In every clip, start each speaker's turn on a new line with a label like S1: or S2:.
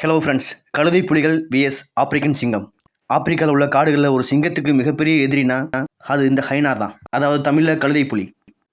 S1: Hello friends கழுதை புலிகள் vs African சிங்கம். ஆப்பிரிக்காவில் உள்ள காடுகளில் ஒரு சிங்கத்துக்கு மிகப்பெரிய எதிரினா அது இந்த ஹைனா தான். அதாவது தமிழில் கழுதை புலி.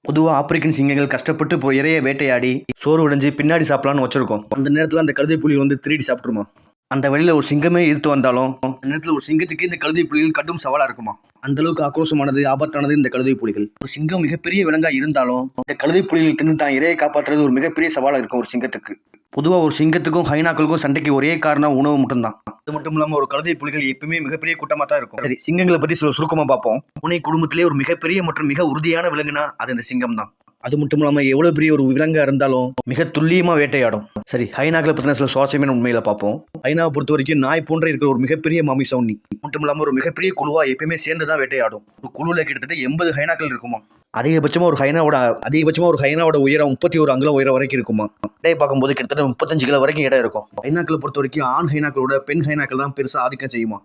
S1: பொதுவாக ஆப்பிரிக்கன் சிங்கங்கள் கஷ்டப்பட்டு போய் இறைய வேட்டையாடி சோறு உடைஞ்சு பின்னாடி சாப்பிடலான்னு வச்சுருக்கோம். அந்த நேரத்தில் அந்த கழுதை புலி வந்து திருடி சாப்பிட்ருமா அந்த வழியில் ஒரு சிங்கமே எதிர்த்து வந்தாலும் அந்த நேரத்தில் ஒரு சிங்கத்துக்கு இந்த கழுதை புலிகள் கடும் சவாலாக இருக்குமா? அந்த அளவுக்கு ஆக்ரோஷமானது ஆபத்தானது இந்த கழுதை புலிகள். ஒரு சிங்கம் மிகப்பெரிய விலங்காக இருந்தாலும் இந்த கழுதை புலிகள் தின்னு தான் இறையை காப்பாற்றுறது ஒரு மிகப்பெரிய சவாலாக இருக்கும் ஒரு சிங்கத்துக்கு. பொதுவாக ஒரு சிங்கத்துக்கும் ஹைனாக்களுக்கும் சண்டைக்கு ஒரே காரணம் உணவு மட்டும்தான். அது மட்டும் இல்லாமல் ஒரு கழுதை புலிகள் எப்பவுமே மிகப்பெரிய கூட்டமாக தான் இருக்கும். சரி சிங்கங்களை பற்றி சில சுருக்கமாக பார்ப்போம். புனை குடும்பத்திலே ஒரு மிகப்பெரிய மற்றும் மிக உறுதியான விலங்குனா அது இந்த சிங்கம் தான். அது மட்டும் இல்லாமல் எவ்வளோ பெரிய ஒரு விலங்காக இருந்தாலும் மிக துல்லியமாக வேட்டையாடும். சரி ஹைனாக்களை பற்றின சில சுவாரஸ்யமான உண்மையில் பார்ப்போம். ஹைனாவை பொறுத்த வரைக்கும் நாய் போன்ற இருக்கிற ஒரு மிகப்பெரிய மாமி உண்ணி மட்டும் இல்லாமல் ஒரு மிகப்பெரிய குழுவாக எப்பயுமே சேர்ந்து தான் வேட்டையாடும். ஒரு குழுவில் கிட்டத்தட்ட எண்பது ஹைனாக்கள் இருக்குமா? அதிகபட்சமாக ஒரு ஹைனாவோட அதிகபட்சமாக ஒரு ஹைனாவோட உயரம் முப்பத்தி ஒரு அங்குலம் உயரம் வரைக்கும் இருக்குமா? இடையை பார்க்கும்போது கிட்டத்தட்ட முப்பத்தஞ்சு கிலோ வரைக்கும் இடம் இருக்கும். ஹைனாக்களை பொறுத்த வரைக்கும் ஆண் ஹைனாக்களோட பெண் ஹைனாக்கள் தான் பெருசாக ஆதிக்கம் செய்யுமா?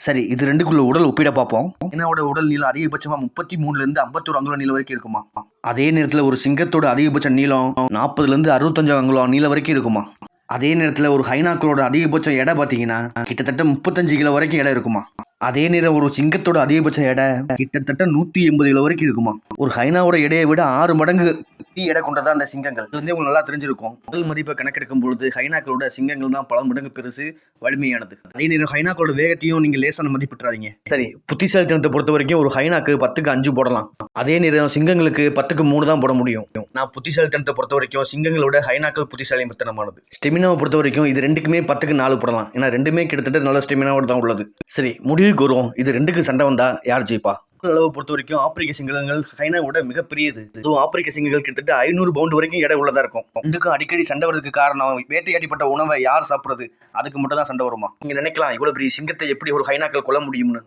S1: சரி இது ரெண்டுக்குள்ள உடல் ஒப்பிட பார்ப்போம். ஹைனாவோட உடல் நீளம் அதிகபட்சமாக முப்பத்தி மூணுலேருந்து ஐம்பத்தோரு அங்குலம் நீளம் வரைக்கும் இருக்குமா? அதே நேரத்தில் ஒரு சிங்கத்தோட அதிகபட்ச நீளம் நாற்பதுலேருந்து அறுபத்தஞ்சு அங்குலம் நீளம் வரைக்கும் இருக்குமா? அதே நேரத்தில் ஒரு ஹைனாக்களோட அதிகபட்சம் எடை பார்த்தீங்கன்னா கிட்டத்தட்ட முப்பத்தஞ்சு கிலோ வரைக்கும் எடை இருக்குமா? அதே நேரம் ஒரு சிங்கத்தோட அதிகபட்ச எடை கிட்டத்தட்ட நூற்றி எண்பது கிலோ வரைக்கும் இருக்குமா? ஒரு ஹைனாவோட எடையை விட ஆறு மடங்கு பெரிய எடை கொண்டதா அந்த சிங்கங்கள்? இது வந்து உங்களுக்கு நல்லா தெரிஞ்சிருக்கும். முதல் மதிப்பை கணக்கெடுக்கும் பொழுது ஹைனாக்களோட சிங்கங்கள் தான் பல மடங்கு பெருசு வலிமையானது. அதே நேரம் ஹைனாக்களோட வேகத்தையும் நீங்கள் லேசான மதிப்பிட்டுறாதீங்க. சரி புத்திசாலித்தனத்தை பொறுத்த வரைக்கும் ஒரு ஹைனாக்கு பத்துக்கு அஞ்சு போடலாம். அதே நேரம் சிங்கங்களுக்கு பத்துக்கு மூணு தான் போட முடியும். நான் புத்திசாலித்தனத்தை பொறுத்த வரைக்கும் சிங்கங்களோட ஹைனாக்கள் புத்திசாலித்தனமானது ஸ்டெமினாவை பொறுத்த வரைக்கும் இது ரெண்டுக்குமே பத்துக்கு நாலு போடலாம். ஏன்னா ரெண்டுமே கிட்டத்தட்ட நல்ல ஸ்டெமினாவோட தான் உள்ளது. சரி முடிவுக்கு வருவோம். இது ரெண்டுக்கு சண்டை வந்தா யார் ஜெயிப்பா? அளவை பொறுத்த வரைக்கும் ஆப்பிரிக்க சிங்கங்கள் சைனாவோட மிகப்பெரியது. இதுவும் ஆப்பிரிக்க சிங்கங்கள் கிட்டத்தட்ட ஐநூறு பவுண்ட் வரைக்கும் எடை உள்ளதா இருக்கும். இதுக்கும் அடிக்கடி சண்டை வரதுக்கு காரணம் வேட்டையாடிப்பட்ட உணவை யார் சாப்பிடுறது? அதுக்கு மட்டும் தான் சண்டை வருமா? நீங்க நினைக்கலாம் இவ்வளவு பெரிய சிங்கத்தை எப்படி ஒரு ஹைனாக்கள் கொல்ல முடியும்னு.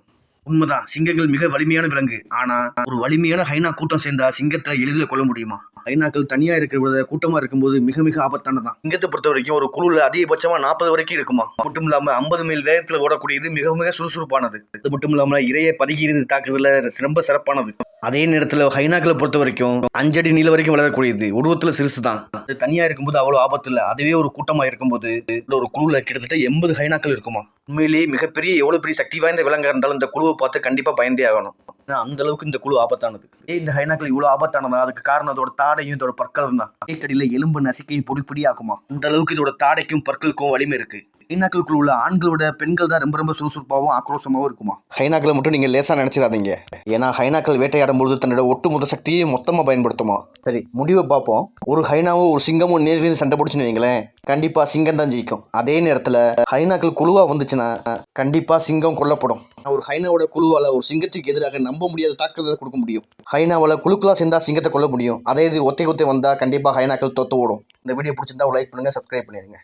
S1: உண்மைதான் சிங்கங்கள் மிக வலிமையான விலங்கு. ஆனா ஒரு வலிமையான ஹைனா கூட்டம் சேர்ந்தா சிங்கத்தை எளிதில் கொல்ல முடியுமா? ஹைனாக்கள் தனியா இருக்கிற கூட்டமா இருக்கும்போது மிக மிக ஆபத்தானதான் இங்கத்தை பொறுத்த வரைக்கும் ஒரு குழுல அதிகபட்சமா நாற்பது வரைக்கும் இருக்குமா? மட்டும் இல்லாம ஐம்பது மைல் வேகத்துல ஓடக்கூடியது மிக மிக சுறுசுறுப்பானது. அது மட்டும் இல்லாம இறைய பதுகிறது தாக்குதல ரொம்ப சிறப்பானது. அதே நேரத்தில் ஹைனாக்களை பொறுத்த வரைக்கும் அஞ்சடி நீள வரைக்கும் வளரக்கூடியது. உருவத்தில் சிறுசு தான் அது தனியாக இருக்கும்போது அவ்வளோ ஆபத்து இல்லை. அதுவே ஒரு கூட்டமாக இருக்கும்போது ஒரு குழுவில் கிட்டத்தட்ட எண்பது ஹைனாக்கள் இருக்குமா? உண்மையிலேயே மிகப்பெரிய எவ்வளோ பெரிய சக்தி வாய்ந்த விலங்காக இருந்தாலும் இந்த குழுவை பார்த்து கண்டிப்பாக பயந்தே ஆகணும். அந்த அளவுக்கு இந்த குழு ஆபத்தானது. ஏன் இந்த ஹைனாக்கள் இவ்வளோ ஆபத்தானதா? அதுக்கு காரணம் அதோட தாடையும் இதோட பற்களும் தான் ஏக்கடியில் எலும்பு நசுக்கையும் பொடி பொடியாக்குமா? அந்த அளவுக்கு இதோட தாடைக்கும் பற்களுக்கும் வலிமை இருக்கு. ஹைனாக்களுக்குள்ள உள்ள ஆண்களோட பெண்கள் தான் ரொம்ப ரொம்ப சுறுசுறுப்பாகவும் ஆக்ரோஷமாகவும் இருக்குமா? ஹைனாக்களை மட்டும் நீங்கள் லேசாக நினச்சிடாதீங்க. ஏன்னா ஹைனாக்கள் வேட்டையாடும் பொழுது தன்னோட ஒட்டுமொத்த சக்தியை மொத்தமாக பயன்படுத்துமா? சரி முடிவை பார்ப்போம். ஒரு ஹைனாவும் ஒரு சிங்கமும் நேர்வீர் சண்டை பிடிச்சுன்னு வைங்களேன். கண்டிப்பாக சிங்கம் தான் ஜெயிக்கும். அதே நேரத்தில் ஹைனாக்கள் குழுவாக வந்துச்சுன்னா கண்டிப்பாக சிங்கம் கொல்லப்படும். ஒரு ஹைனாவோட குழுவால் ஒரு சிங்கத்துக்கு எதிராக நம்ப முடியாத தாக்குதலை கொடுக்க முடியும். ஹைனாவால் குழுக்களாக சேர்ந்தால் சிங்கத்தை கொல்ல முடியும். அதே இது ஒத்தை ஒத்தை வந்தால் கண்டிப்பாக ஹைனாக்கள் தொத்து ஓடும். இந்த வீடியோ பிடிச்சிருந்தா லைக் பண்ணுங்கள் சப்ஸ்கிரைப் பண்ணிடுங்க